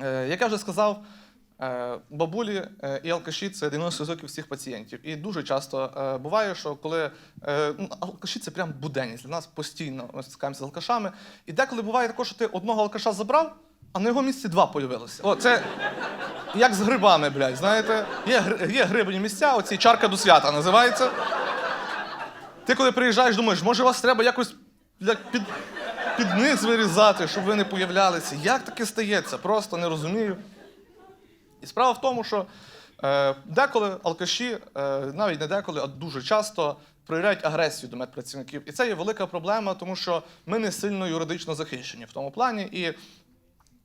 Е, Як я вже сказав, е, бабулі е, і алкаші це 90% всіх пацієнтів. І дуже часто буває, що коли ну, алкаші це прям буденність. Для нас постійно ми стикаємося з алкашами. І деколи буває також, що ти одного алкаша забрав, а на його місці два появилося. О, це як з грибами, блядь, знаєте? Є, є грибні місця, оці чарка до свята називається. Ти коли приїжджаєш, думаєш, може вас треба якось під, під низ вирізати, щоб ви не появлялися. Як таке стається? Просто не розумію. І справа в тому, що е, деколи алкаші, е, навіть не деколи, а дуже часто проявляють агресію до медпрацівників. І це є велика проблема, тому що ми не сильно юридично захищені в тому плані. І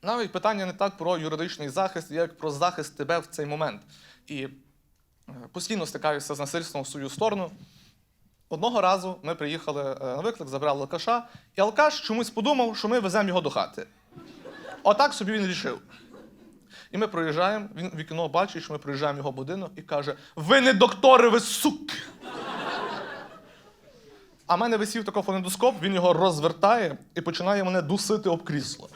навіть питання не так про юридичний захист, як про захист тебе в цей момент. І е, постійно стикаюся з насильством в свою сторону. Одного разу ми приїхали е, на виклик, забрали алкаша, і алкаш чомусь подумав, що ми веземо його до хати. Отак собі він рішив. І ми проїжджаємо, він вікно бачить, що ми проїжджаємо його будинок і каже: Ви не доктори, ви суки! А в мене висів такий фонендоскоп, він його розвертає і починає мене дусити об крісло.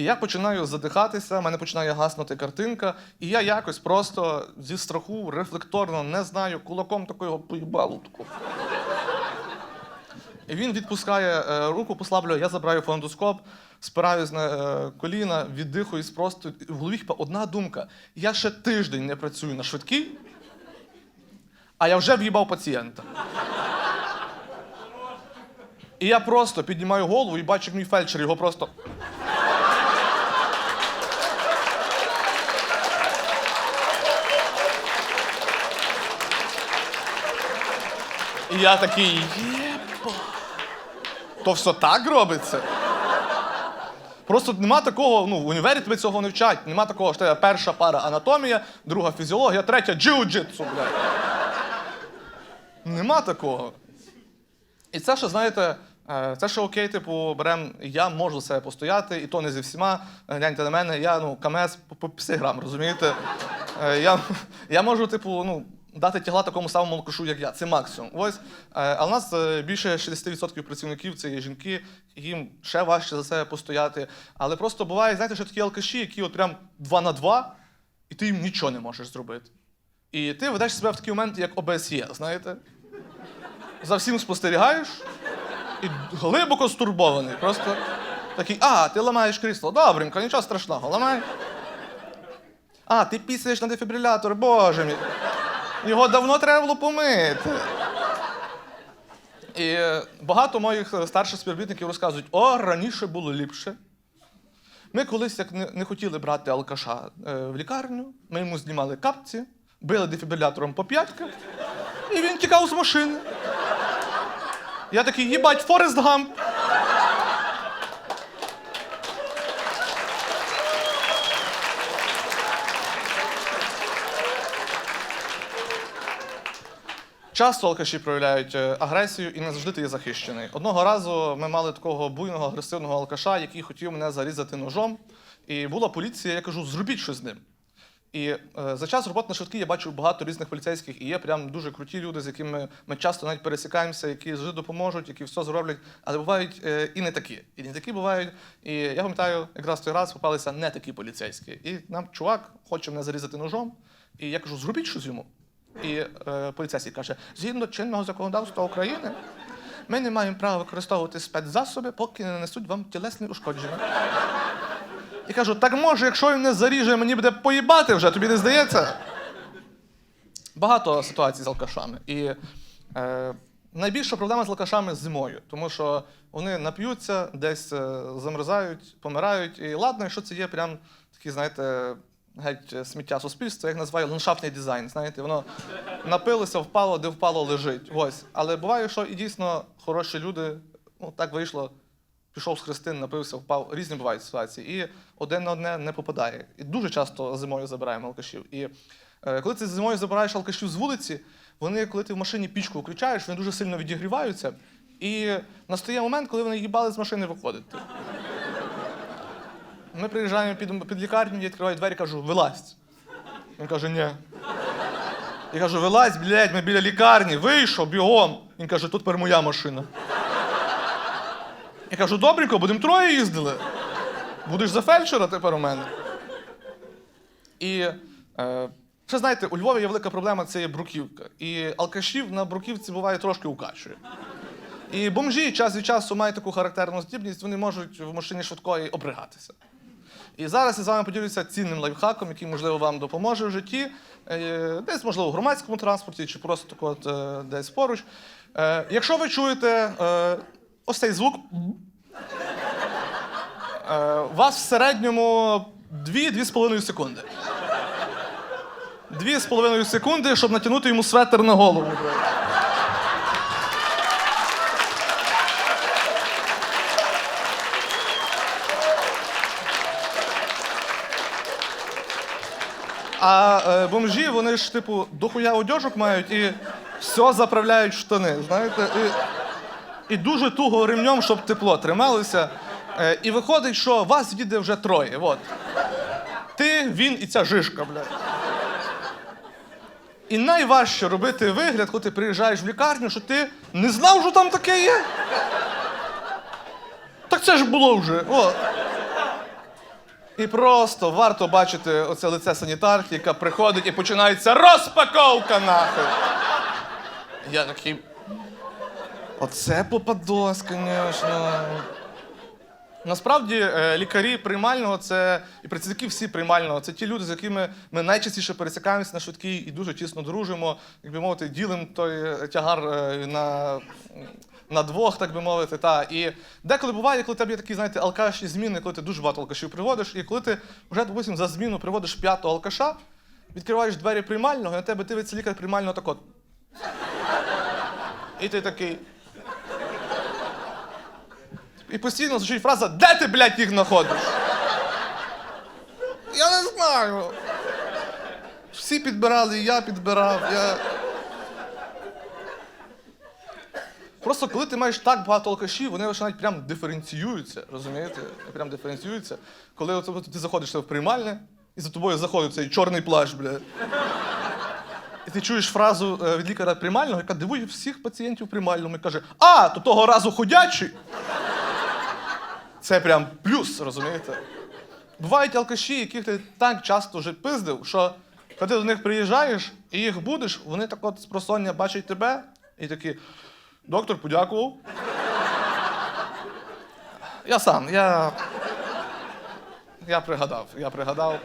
І я починаю задихатися, мене починає гаснути картинка, і я якось просто зі страху рефлекторно не знаю, кулаком такого поїбалу. І він відпускає е, руку, послаблює, я забираю фондоскоп, спираюсь на е, коліна, віддихуюсь просто. В голові хіба одна думка: я ще тиждень не працюю на швидкій, а я вже в'їбав пацієнта. І я просто піднімаю голову і бачу, як мій фельдшер його просто. І я такий, єба. То все так робиться? Просто нема такого, ну, в універі тебе цього не вчать. Нема такого, що тебе перша пара анатомія, друга фізіологія, третя джиу-джитсу, блядь. Нема такого. І це, що, знаєте, е, це що окей, типу, берем, я можу себе постояти, і то не зі всіма. Е, Гляньте на мене, я ну, КМС по- по 50 грам, розумієте? Е, Я, я можу, типу, ну, дати тягла такому самому алкашу, як я. Це максимум. Ось. Е, А у нас е, більше 60% працівників це є жінки, їм ще важче за себе постояти. Але просто буває, знаєте, що такі алкаші, які от прям два на два, і ти їм нічого не можеш зробити. І ти ведеш себе в такий момент, як ОБСЄ, знаєте? За всім спостерігаєш і глибоко стурбований. Просто такий, а, ти ламаєш крісло. Добренько, нічого страшного, ламай. А, ти пісяєш на дефібрилятор, боже мій. Його давно треба було помити. І багато моїх старших співробітників розказують: о, раніше було ліпше. Ми колись як не, не хотіли брати алкаша е, в лікарню, ми йому знімали капці, били дефібрилятором по п'ятках, і він тікав з машини. Я такий, їбать, Форест Гамп. Часто алкаші проявляють е, агресію і не завжди ти є захищений. Одного разу ми мали такого буйного агресивного алкаша, який хотів мене зарізати ножом. І була поліція, я кажу, зробіть щось з ним. І е, за час роботи на швидкій я бачу багато різних поліцейських, і є прям дуже круті люди, з якими ми часто навіть пересікаємося, які завжди допоможуть, які все зроблять. Але бувають е, і не такі. І не такі бувають. І я пам'ятаю, якраз той раз попалися не такі поліцейські. І нам чувак хоче мене зарізати ножом. І я кажу, зробіть щось йому. І е, поліцейський каже: згідно чинного законодавства України, ми не маємо права використовувати спецзасоби, поки не нанесуть вам тілесні ушкодження. І кажу, так може, якщо він не заріже, мені буде поїбати вже, тобі не здається? Багато ситуацій з алкашами. І е, найбільша проблема з алкашами зимою, тому що вони нап'ються, десь е, замерзають, помирають. І ладно, якщо це є прям такі, знаєте, геть е, сміття суспільства, я їх називаю ландшафтний дизайн. Знаєте, воно напилося, впало, де впало, лежить. Ось. Але буває, що і дійсно хороші люди, ну так вийшло, пішов з хрестин, напився, впав. Різні бувають ситуації. І один на одне не попадає. І дуже часто зимою забираємо алкашів. І е, коли ти зимою забираєш алкашів з вулиці, вони, коли ти в машині пічку включаєш, вони дуже сильно відігріваються. І настає момент, коли вони їбали з машини виходити. Ми приїжджаємо під, під лікарню, я відкриваю двері, кажу, вилазь. Він каже, ні. Я кажу, вилазь, блядь, ми біля лікарні, вийшов, бігом. Він каже, тут тепер моя машина. Я кажу, добренько, будемо троє їздили. Будеш за фельдшера тепер у мене. І е, знаєте, у Львові є велика проблема це є бруківка. І алкашів на бруківці буває трошки укачує. І бомжі час від часу мають таку характерну здібність, вони можуть в машині швидкої обригатися. І зараз я з вами поділюся цінним лайфхаком, який, можливо, вам допоможе в житті, е, десь, можливо, в громадському транспорті чи просто так от, е, десь поруч. Е, Якщо ви чуєте ось цей звук, у вас в середньому 2-2,5 секунди. 2,5 секунди, щоб натягнути йому светр на голову. А е, бомжі, вони ж, типу, дохуя одяжок мають і все заправляють штани. Знаєте? І, і дуже туго ремнем, щоб тепло трималося. Е, і виходить, що вас їде вже троє. От. Ти, він і ця жишка, блядь. І найважче робити вигляд, коли ти приїжджаєш в лікарню, що ти не знав, що там таке є. Так це ж було вже. О. І просто варто бачити оце лице санітарки, яка приходить і починається розпаковка нахуй. Я такий. Оце попадос, звісно. Насправді е, лікарі приймального це і працівники всі приймального. Це ті люди, з якими ми найчастіше пересікаємося на швидкій і дуже тісно дружимо, як би мовити, ділимо той е, тягар е, на, на двох, так би мовити. Та. І деколи буває, коли тебе є такі, знаєте, алкаші зміни, коли ти дуже багато алкашів приводиш, і коли ти вже, допустим, за зміну приводиш п'ятого алкаша, відкриваєш двері приймального, і на тебе дивиться лікар приймального так от. І ти такий. І постійно звучить фраза Де ти, блядь, їх знаходиш? Я не знаю. Всі підбирали, і я підбирав. Я... Просто коли ти маєш так багато алкашів, вони навіть прям диференціюються, розумієте? Прям диференціюються. Коли от, от ти заходиш в приймальне, і за тобою заходить цей чорний плащ, блядь. І ти чуєш фразу е, від лікаря приймального, яка дивує всіх пацієнтів приймальному і каже: А, то того разу ходячий. Це прям плюс, розумієте? Бувають алкаші, яких ти так часто вже пиздив, що коли ти до них приїжджаєш і їх будеш, вони так от з просоння бачать тебе і такі. Доктор подякував. Я сам, я. Я пригадав, я пригадав.